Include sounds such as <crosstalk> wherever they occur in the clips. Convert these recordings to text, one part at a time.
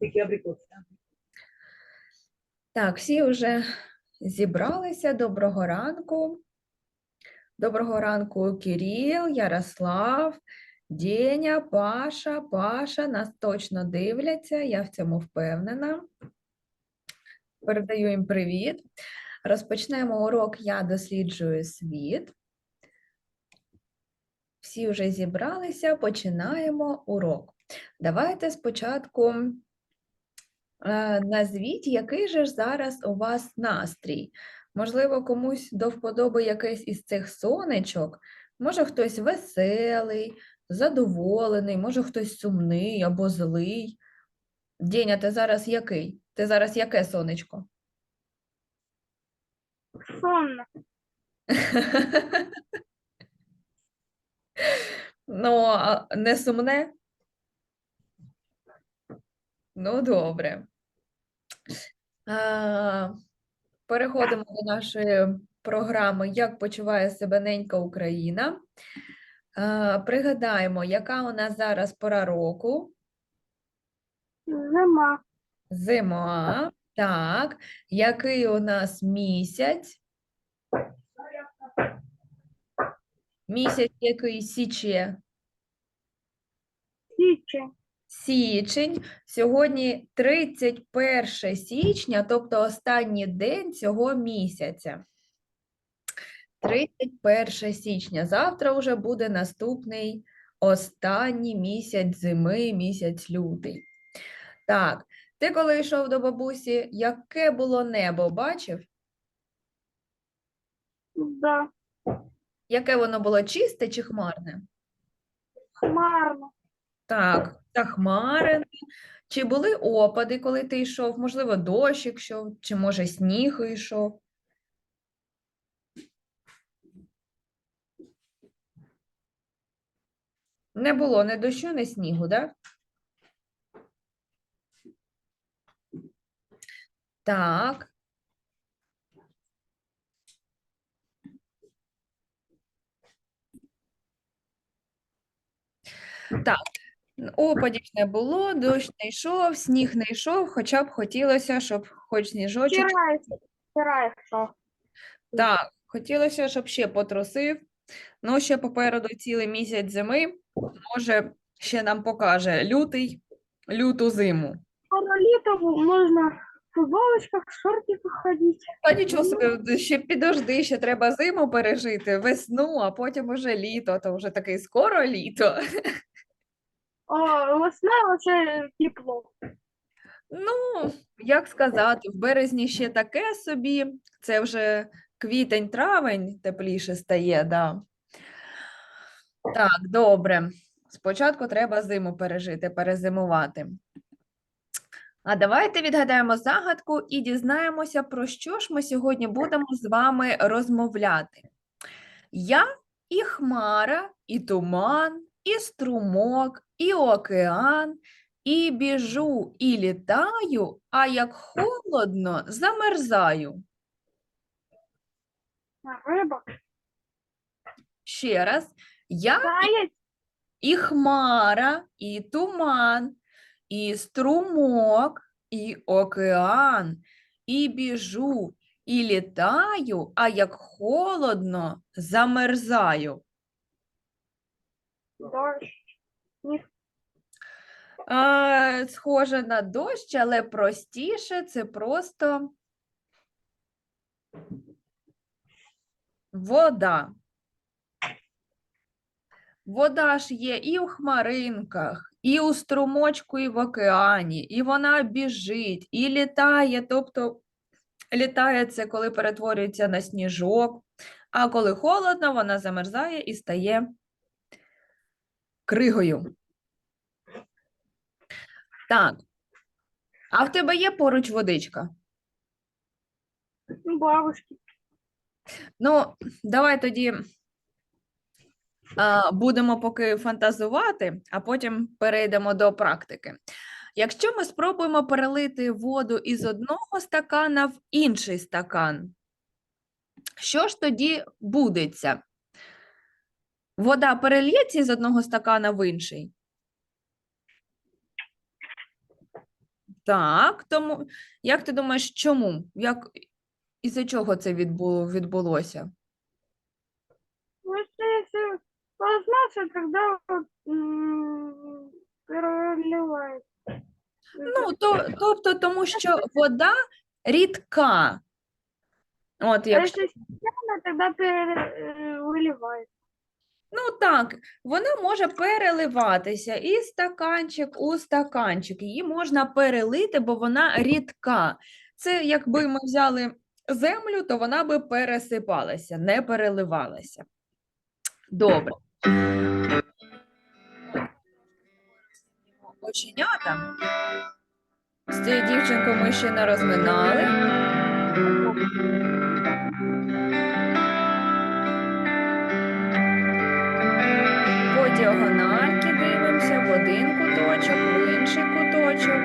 тільки абрикоси. Так, всі вже зібралися. Доброго ранку. Доброго ранку, Кирил, Ярослав, Деня, Паша, Паша. Нас точно дивляться, я в цьому впевнена. Передаю їм привіт. Розпочнемо урок Я досліджую світ. Всі вже зібралися, починаємо урок. Давайте спочатку назвіть, який же ж зараз у вас настрій. Можливо, комусь до вподоби якесь із цих сонечок. Може, хтось веселий, задоволений, може, хтось сумний або злий. Деня, ти зараз який? Ти зараз яке сонечко? Сонно. <laughs> Ну, а не сумне? Ну, добре. А, Переходимо до нашої програми Як почуває себе ненька Україна. А, Пригадаємо, яка у нас зараз пора року? Зима. Зима. Так. Який у нас місяць? Місяць який січе? Січень. Січень. Сьогодні 31 січня, тобто останній день цього місяця. 31 січня. Завтра вже буде наступний останній місяць зими, місяць лютий. Так, ти коли йшов до бабусі, яке було небо, бачив? Да. Яке воно було чисте чи хмарне? Хмарно. Так, та. Чи були опади, коли ти йшов? Можливо, дощ йшов, чи може сніг йшов? Не було ні дощу, ні снігу, так? Так. Так, опадів не було, дощ не йшов, сніг не йшов, хоча б хотілося, щоб хоч сніжочок. Вчора, вчора йшов. Так, хотілося, щоб ще потрусив. Ну, ще попереду цілий місяць зими. Може, ще нам покаже лютий, люту зиму. Скоро літо можна в футболочках, в шортиках ходити. Та нічого собі, ще підожди, ще треба зиму пережити, весну, а потім уже літо, то вже таке скоро літо. О, весна вже тепло. Ну, як сказати, в березні ще таке собі, це вже квітень-травень тепліше стає, да. Так, добре. Спочатку треба зиму пережити, перезимувати. А давайте відгадаємо загадку і дізнаємося, про що ж ми сьогодні будемо з вами розмовляти. Я і хмара, і туман, і струмок, і океан, і біжу, і літаю, а як холодно, замерзаю. Риба. Ще раз, я Заяць. і хмара, і туман, і струмок, і океан, і біжу, і літаю, а як холодно, замерзаю. Дощ. А, схоже на дощ, але простіше це просто вода. Вода ж є і у хмаринках, і у струмочку, і в океані, і вона біжить, і літає, тобто літає це, коли перетворюється на сніжок, а коли холодно, вона замерзає і стає кригою. Так. А в тебе є поруч водичка? Ну, Бабушки. Ну, давай тоді а, будемо поки фантазувати, а потім перейдемо до практики. Якщо ми спробуємо перелити воду із одного стакана в інший стакан, що ж тоді будеться? Вода перельється з одного стакана в інший? Так, тому як ти думаєш, чому? Як із-за чого це відбу, відбулося? Ну, если, если тогда вот, м, переливает. Ну, то, тобто, тому що вода рідка. От, А якщо, если стеклянная, тогда переливает. Ну так, вона може переливатися і стаканчик у стаканчик. Її можна перелити, бо вона рідка. Це якби ми взяли землю, то вона би пересипалася, не переливалася. Добре. Оченята. З цією дівчинкою ми ще не розминали. Один куточок, в інший куточок.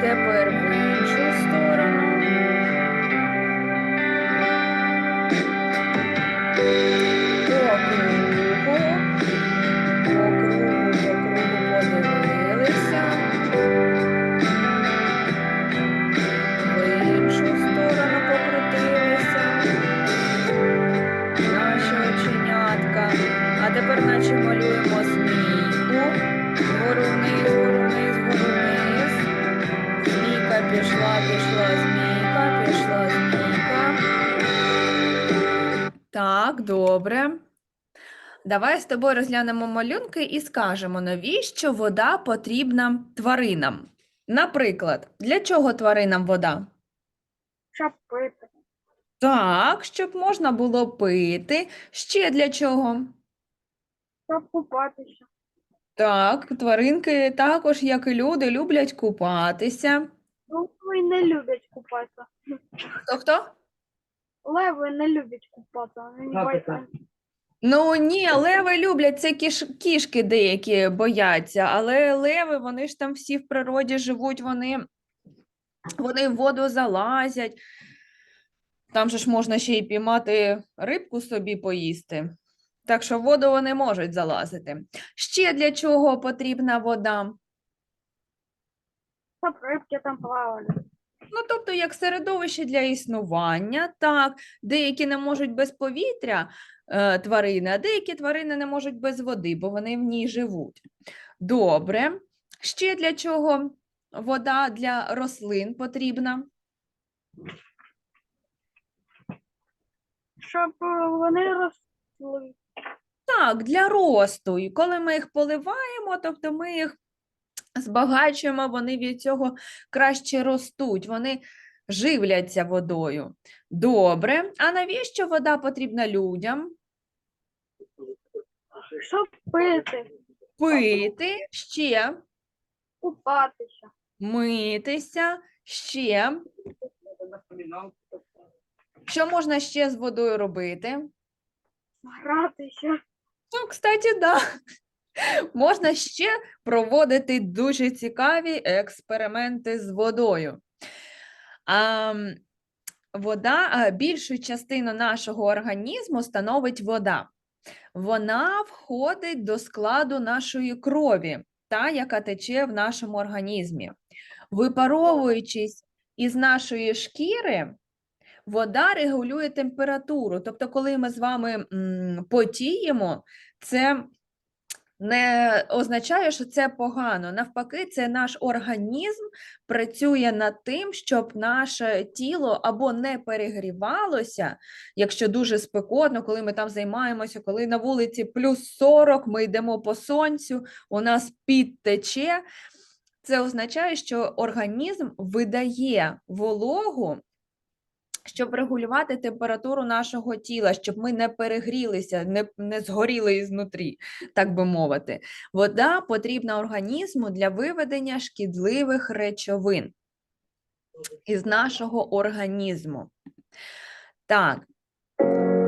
Тепер в іншу сторону. Так, добре. Давай з тобою розглянемо малюнки і скажемо, навіщо вода потрібна тваринам. Наприклад, для чого тваринам вода? Шапыта. Так, щоб можна було пити. Ще для чого? Чтоб купатися. Так, тваринки також, як і люди, люблять купатися. Ну, Леви не люблять купатися. Хто хто? Леви не люблять купатися. Вони не бояться. Ну ні, леви люблять, це кіш... кішки деякі бояться, але леви, вони ж там всі в природі живуть, вони, вони в воду залазять. Там же ж можна ще й піймати рибку собі поїсти. Так що в воду вони можуть залазити. Ще для чого потрібна вода? Щоб рибки там плавали. Ну, тобто, як середовище для існування, так, деякі не можуть без повітря е, тварини, а деякі тварини не можуть без води, бо вони в ній живуть. Добре. Ще для чого вода для рослин потрібна? Щоб е, вони росли. Так, для росту. І коли ми їх поливаємо, тобто ми їх збагачуємо, вони від цього краще ростуть, вони живляться водою. Добре. А навіщо вода потрібна людям? Щоб пити, Пити, ще купатися. митися, ще. Що можна ще з водою робити? Гратися. Ну, кстати, да. Можна ще проводити дуже цікаві експерименти з водою. А, вода, більшу частину нашого організму становить вода. Вона входить до складу нашої крові, та, яка тече в нашому організмі. Випаровуючись із нашої шкіри, вода регулює температуру. Тобто, коли ми з вами потіємо, це не означає, що це погано. Навпаки, це наш організм працює над тим, щоб наше тіло або не перегрівалося, якщо дуже спекотно, коли ми там займаємося, коли на вулиці плюс 40, ми йдемо по сонцю, у нас під тече. Це означає, що організм видає вологу щоб регулювати температуру нашого тіла, щоб ми не перегрілися, не, не згоріли ізнутрі, так би мовити. Вода потрібна організму для виведення шкідливих речовин із нашого організму. Так.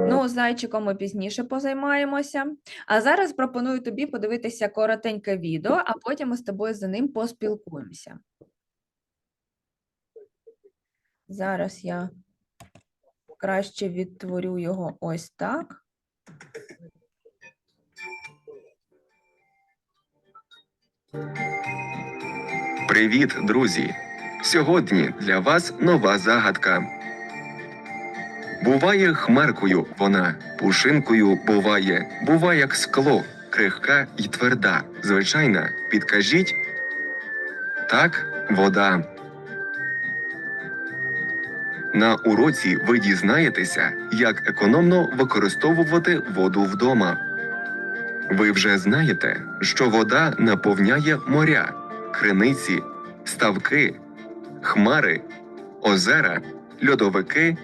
Ну, зайчиком ми пізніше позаймаємося. А зараз пропоную тобі подивитися коротеньке відео, а потім ми з тобою за ним поспілкуємося. Зараз я краще відтворю його ось так. Привіт, друзі! Сьогодні для вас нова загадка. Буває хмаркою вона, пушинкою буває, буває як скло, крихка і тверда. Звичайна, підкажіть. Так, вода. На уроці ви дізнаєтеся, як економно використовувати воду вдома. Ви вже знаєте, що вода наповняє моря, криниці, ставки, хмари, озера, льодовики,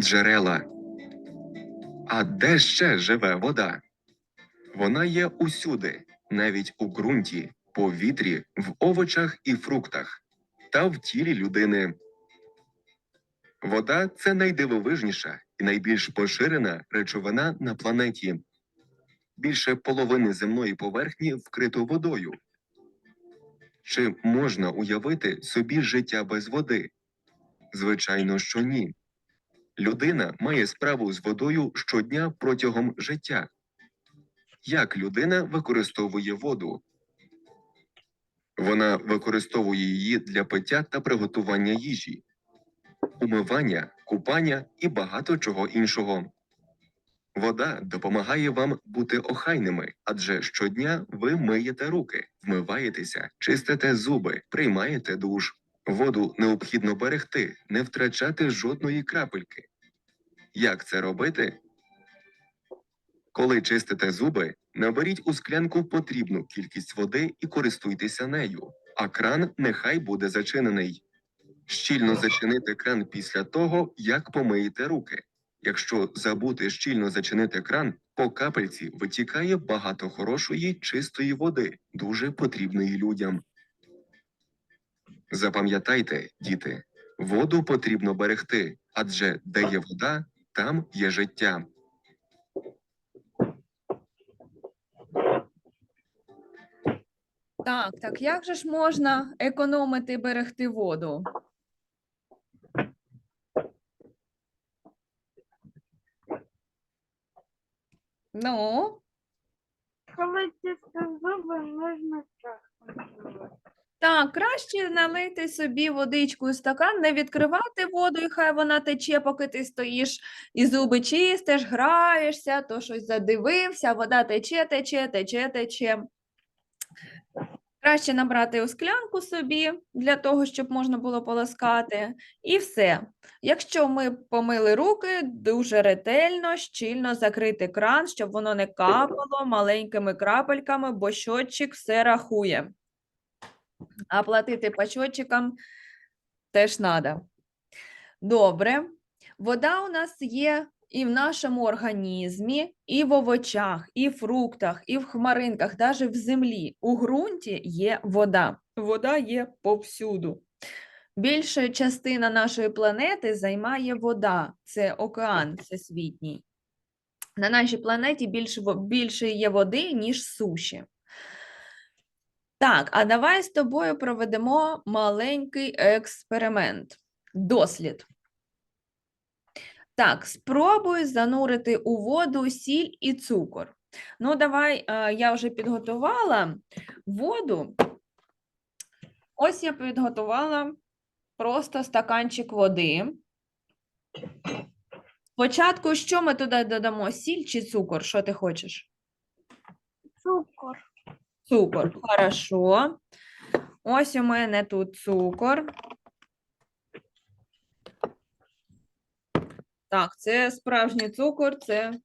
джерела. А де ще живе вода? Вона є усюди, навіть у ґрунті, повітрі, в овочах і фруктах та в тілі людини. Вода це найдивовижніша і найбільш поширена речовина на планеті. Більше половини земної поверхні вкрито водою. Чи можна уявити собі життя без води? Звичайно, що ні. Людина має справу з водою щодня протягом життя. Як людина використовує воду? Вона використовує її для пиття та приготування їжі, умивання, купання і багато чого іншого. Вода допомагає вам бути охайними, адже щодня ви миєте руки, вмиваєтеся, чистите зуби, приймаєте душ. Воду необхідно берегти, не втрачати жодної крапельки. Як це робити? Коли чистите зуби, наберіть у склянку потрібну кількість води і користуйтеся нею, а кран нехай буде зачинений. Щільно зачинити кран після того, як помиєте руки. Якщо забути щільно зачинити кран, по капельці витікає багато хорошої чистої води, дуже потрібної людям. Запам'ятайте, діти, воду потрібно берегти, адже де є вода, там є життя. Так, так як же ж можна економити берегти воду? Ну, Коли чисто зуби, можна чашком так, краще налити собі водичку у стакан, не відкривати воду, і хай вона тече, поки ти стоїш і зуби чистиш, граєшся, то щось задивився, вода тече, тече, тече, тече. Краще набрати у склянку собі для того, щоб можна було полоскати, і все. Якщо ми помили руки, дуже ретельно, щільно закрити кран, щоб воно не капало маленькими крапельками, бо щотчик все рахує. А платити по щотчикам теж треба. Добре. Вода у нас є і в нашому організмі, і в овочах, і в фруктах, і в хмаринках, навіть в землі. У ґрунті є вода. Вода є повсюду. Більша частина нашої планети займає вода. Це океан всесвітній. На нашій планеті більше, більше є води, ніж суші. Так, а давай з тобою проведемо маленький експеримент. Дослід. Так, спробуй занурити у воду сіль і цукор. Ну, давай, е, я вже підготувала воду. Ось я підготувала просто стаканчик води. Спочатку, що ми туди додамо? Сіль чи цукор? Що ти хочеш? Цукор. Цукор. Хорошо. Ось у мене тут цукор. Так, це справжній цукор, це.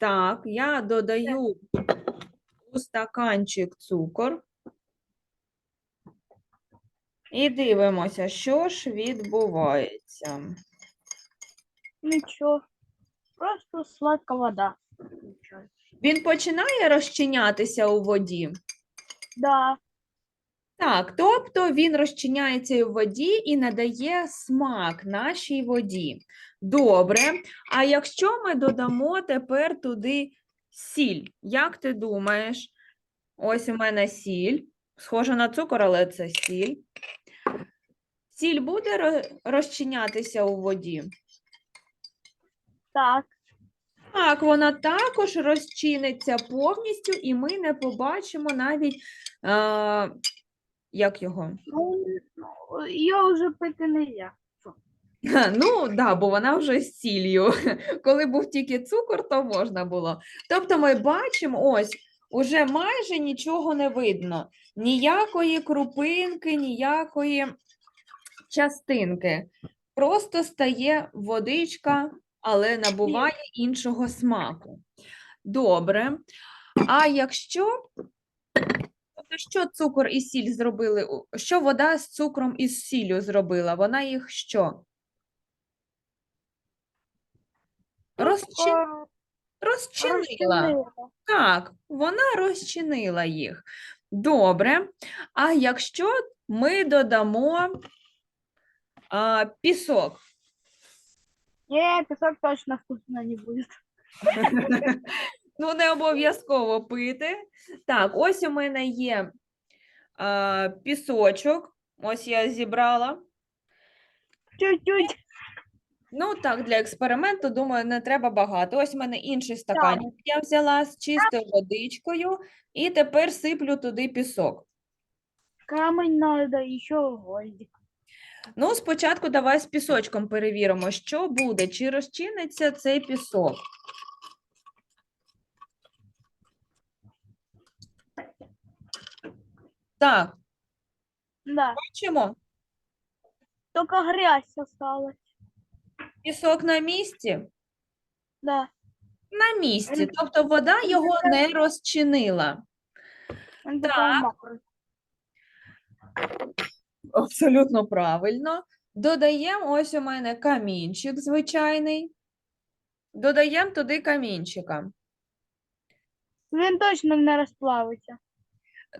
Так, я додаю у стаканчик цукор. І дивимося, що ж відбувається. Нічого. Просто сладка вода. Нічого. Він починає розчинятися у воді. Да. Так, тобто він розчиняється у воді і надає смак нашій воді. Добре. А якщо ми додамо тепер туди сіль, як ти думаєш? Ось у мене сіль. Схожа на цукор, але це сіль. Сіль буде розчинятися у воді. Так. Так, вона також розчиниться повністю, і ми не побачимо навіть, а, як його? Ну, ее уже пити не я. Ну, да, бо вона вже з сіллю. <laughs> Коли був тільки цукор, то можна було. Тобто ми бачимо, ось, уже майже нічого не видно. Ніякої крупинки, ніякої частинки. Просто стає водичка, але набуває іншого смаку. Добре. А якщо Тобто, що цукор і сіль зробили? Що вода з цукром і з сіллю зробила? Вона їх що? Розчин... Розчинила. Так, вона розчинила їх. Добре. А якщо ми додамо а, пісок? Не, песок точно вкусно не будет. <laughs> Ну, не обов'язково пити. Так, ось у мене є а, пісочок. Ось я зібрала. Чуть-чуть. Ну, так, для експерименту, думаю, не треба багато. Ось у мене інший стаканчик я взяла з чистою водичкою, і тепер сиплю туди пісок. Камень надо, еще гвоздик. Ну, спочатку давай з пісочком перевіримо, що буде, чи розчиниться цей пісок. Так, Да, бачимо, только грязь осталась. пісок на місці. Да. На місці, тобто вода його не розчинила. Он Так. мокрый. Абсолютно правильно. Додаємо ось у мене камінчик звичайний. Додаємо туди камінчика. Він точно не розплавиться.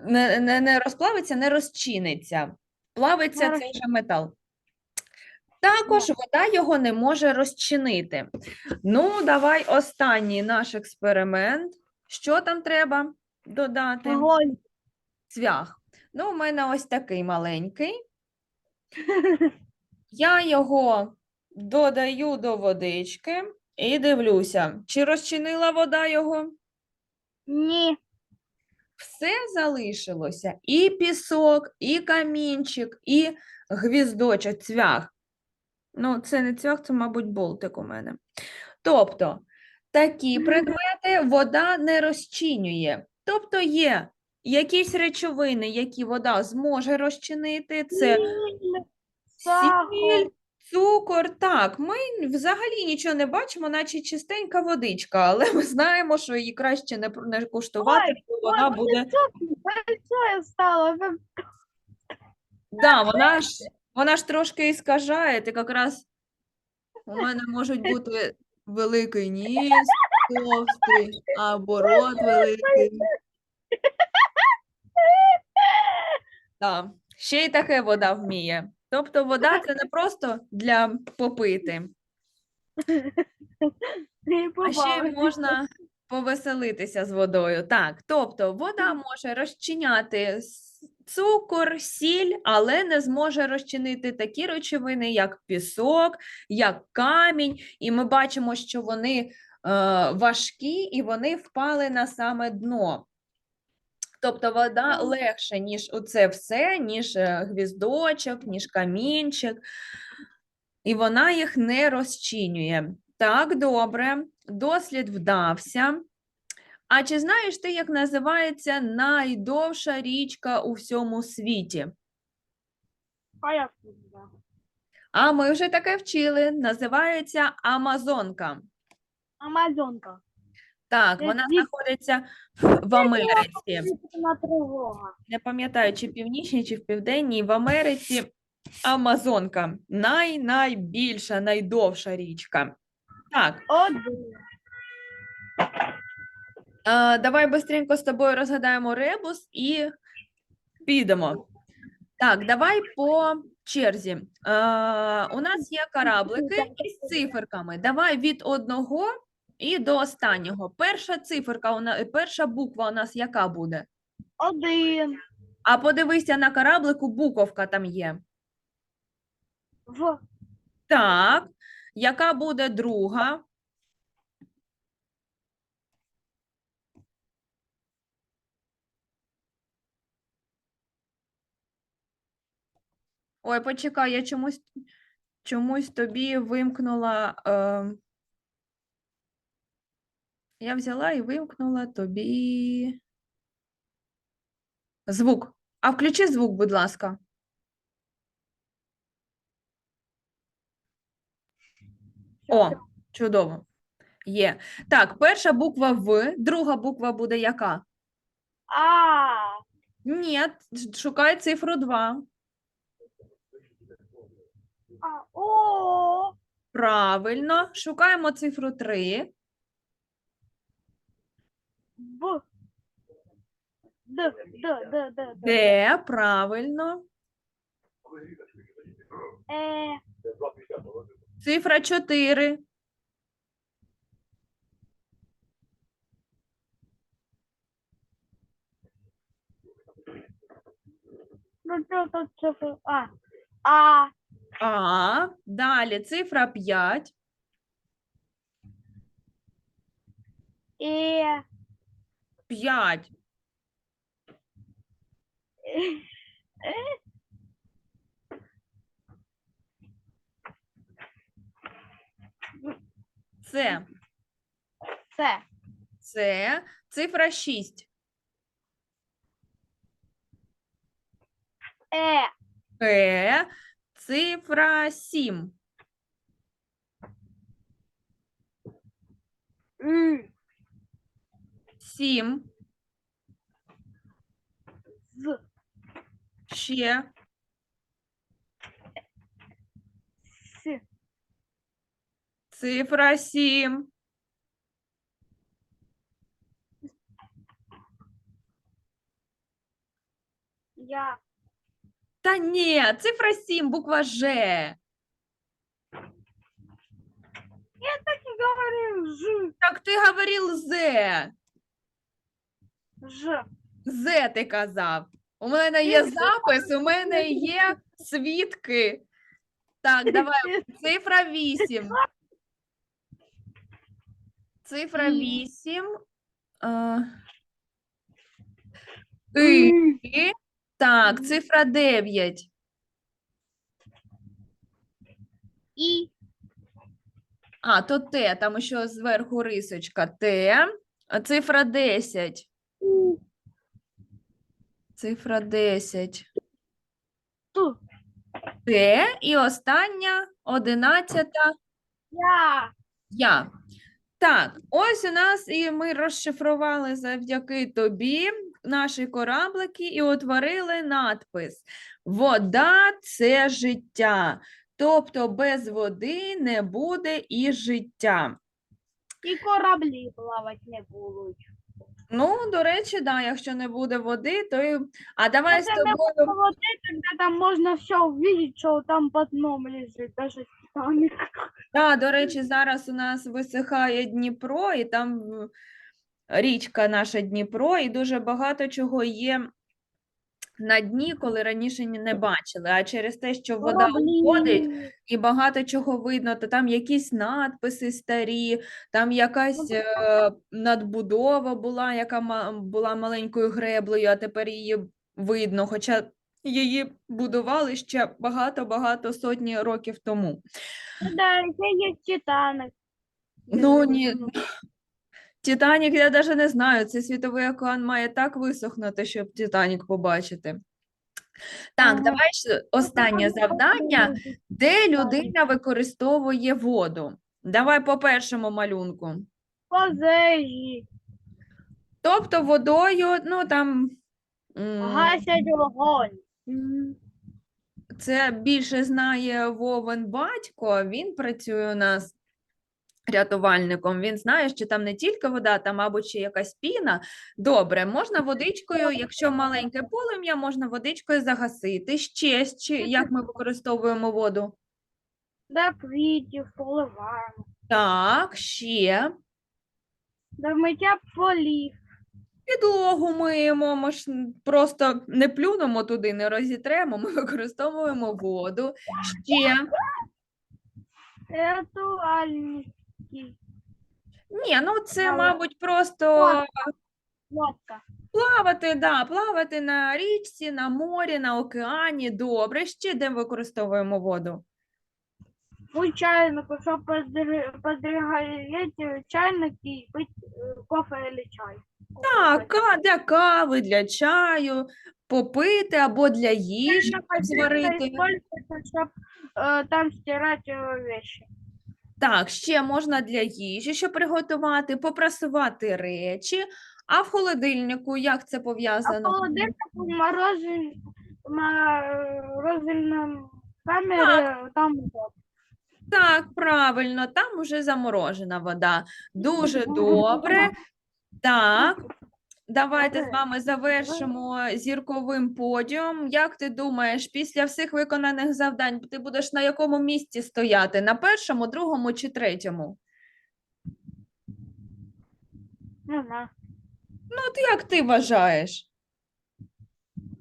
Не, не, не розплавиться, не розчиниться. Плавиться Не цей же метал. Також вода його не може розчинити. Ну, давай останній наш експеримент. Що там треба додати? Огонь. Цвях. Ну, у мене ось такий маленький. <laughs> Я його додаю до водички і дивлюся, чи розчинила вода його. Ні. Все залишилося: і пісок, і камінчик, і гвіздочок, цвях. Ну, це не цвях, це, мабуть, болтик у мене. Тобто, такі предмети вода не розчинює. Тобто є якісь речовини, які вода зможе розчинити. Це Сіль. Цукор, так, ми взагалі нічого не бачимо, наче чистенька водичка, але ми знаємо, що її краще не, пр- не куштувати, Ой, бо вона Ой, буде. Большое стало. Да, вона ж, вона ж трошки іскажає, ти якраз у мене можуть бути великий ніс, товстий, або рот великий. <laughs> Так, ще й таке вода вміє. Тобто вода це не просто для попити. А ще й можна повеселитися з водою. Так, тобто вода може розчиняти цукор, сіль, але не зможе розчинити такі речовини, як пісок, як камінь. І ми бачимо, що вони е, важкі і вони впали на саме дно. Тобто вода легше, ніж оце все, ніж е, гвіздочок, ніж камінчик, і вона їх не розчинює. Так, добре, дослід вдався. А чи знаєш ти, як називається найдовша річка у всьому світі? А знаю. А ми вже таке вчили. Називається Амазонка. Амазонка. Так, вона знаходиться в Америці. Не пам'ятаю, чи в північній, чи в південній, в Америці Амазонка. Най-найбільша, найдовша річка. Так, е, давай бистренько з тобою розгадаємо ребус і підемо. Так, давай по черзі. Е, у нас є кораблики із циферками. Давай від одного і до останнього. Перша циферка, у нас, перша буква у нас яка буде? Один. А подивися на кораблику, буковка там є. В. Так. Яка буде друга? Ой, почекай, я чомусь чомусь тобі вимкнула. Е... Я взяла і вимкнула тобі звук. А включи звук, будь ласка. О, чудово. Є. Так, перша буква В, друга буква буде яка? А, Ні, шукай цифру 2. а, о, Правильно. Шукаємо цифру 3. Б. Д, Д, Д, Д, Д. Д, правильно. Е, Цифра 4. ну що тут цифра? А, А, А. Далі цифра 5. Е, 5. Це. С, Це. Цифра 6. Е, Е. Цифра 7. М, 7. З, Ще. С, Цифра 7. Я, Та ні, цифра 7, буква Ж. так і говорив, Ж, Так ти говорив З. Ж, З ти казав. У мене є запис, у мене є свідки. Так, давай, цифра 8. Цифра Ні. 8. А... И. Так, цифра 9. І, А, то Т, там ще зверху рисочка Т. А Цифра 10. Цифра 10. Т, Т. І остання, одинадцята. Я, Я. Так, ось у нас і ми розшифрували завдяки тобі наші кораблики і утворили надпис Вода це життя. Тобто без води не буде і життя. і кораблі плавати не будуть. Ну, до речі, да, якщо не буде води, то і... А давай з Если не тобою. будет воды, тогда там можно все увидеть, что там под дном лежит, даже Титаник. Да, до речі, зараз у нас висихає Дніпро, і там в- річка наша Дніпро, і дуже багато чого є на дні, коли раніше ні- не бачили. А через те, що вода уходить, і багато чого видно, то там якісь надписи старі, там якась е, надбудова була, яка ма- була маленькою греблею, а тепер її видно, хоча її будували ще багато-багато сотні років тому. Да, это есть Титаник. Ну, ні. Титанік, я навіть не знаю, цей світовий океан має так висохнути, щоб Титанік побачити. Так, давай ще останнє завдання. Де людина використовує воду? Давай по першому малюнку. Пожежі, Тобто водою, ну там м, гасять вогонь. це більше знає Вовен батько, він працює у нас рятувальником. Він знає, що там не тільки вода, там, мабуть, ще якась піна. Добре, можна водичкою, якщо маленьке полум'я, можна водичкою загасити. Ще, ще як ми використовуємо воду? До квітів поливаємо. Так, ще. До миття полів. Підлогу миємо, ми ж просто не плюнемо туди, не розітремо, ми використовуємо воду. Ще. Рятувальники. Ні, ну це, мабуть, просто Лодка. Плавати, да, плавати на річці, на морі, на океані. Добре. Ще де використовуємо воду? У чайнику, щоб подвигать чайник і пити е, кофе або чай. Так, ка- для кави, для чаю, попити або для їжі щоб зварити. Щоб е, там стирати е, вещи. Так, ще можна для їжі, щоб приготувати, попрасувати речі. А в холодильнику як це А пов'язано? холодильник в морозиль, морозильному камері там вот. Так, правильно, там уже заморожена вода. Дуже добре. Так, давайте з вами завершимо зірковим подіум. Як ти думаєш, після всіх виконаних завдань ти будеш на якому місці стояти? На першому, другому чи третьому? Не. Ну, от як ти вважаєш?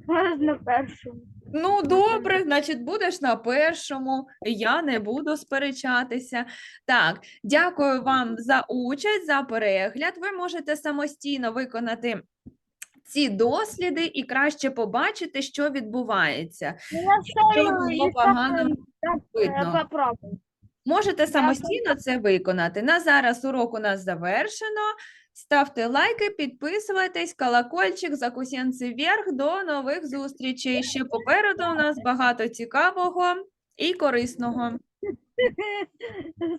Зараз на першому. Ну, добре, значить, будеш на першому. Я не буду сперечатися. Так, дякую вам за участь, за перегляд. Ви можете самостійно виконати ці досліди і краще побачити, що відбувається. Ну, Я Що все було погано видно. попробую. Можете самостійно це виконати. На зараз урок у нас завершено. Ставте лайки, підписуйтесь, колокольчик, закусянці вверх. До нових зустрічей. Ще попереду у нас багато цікавого і корисного. <laughs>